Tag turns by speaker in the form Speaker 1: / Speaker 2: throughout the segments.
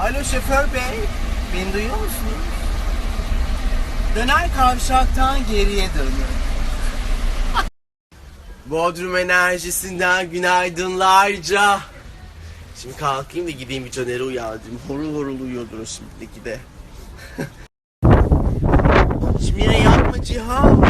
Speaker 1: Alo şoför bey, beni duyuyor musunuz? Döner kavşaktan geriye dönün. Bodrum enerjisinden günaydınlarca. Şimdi kalkayım da gideyim bir Caner'i uyandırayım. Horul horul uyuyordur o şimdiki de. Şimdi yine yapma Cihan.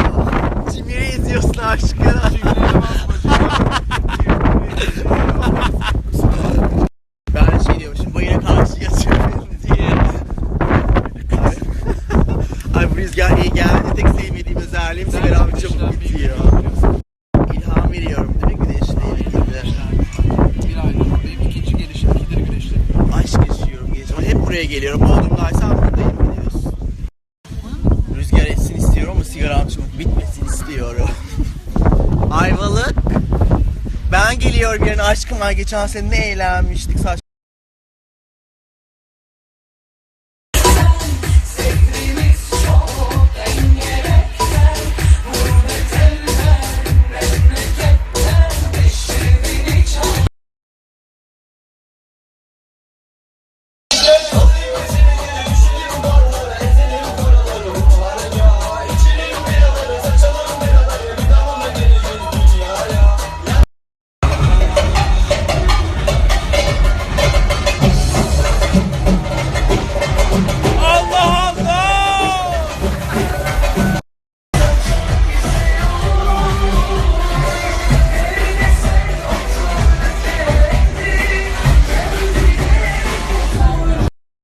Speaker 1: Rüzgar iyi geldi. Tek sevmediğim özelliğim sigaram çabuk bitiyor. İlham veriyorum değil mi güneşle ilgili?
Speaker 2: Bir aydır buradayım. İkinci gelişim ikidir güneşli.
Speaker 1: Aşk yaşıyorum gece. Hep buraya geliyorum. Bodrum'daysam buradayım biliyorsun. Rüzgar etsin istiyorum ama sigaram çabuk bitmesin istiyorum. Ayvalık. Ben geliyorum yarın aşkım var. Geçen sene ne eğlenmiştik. Saç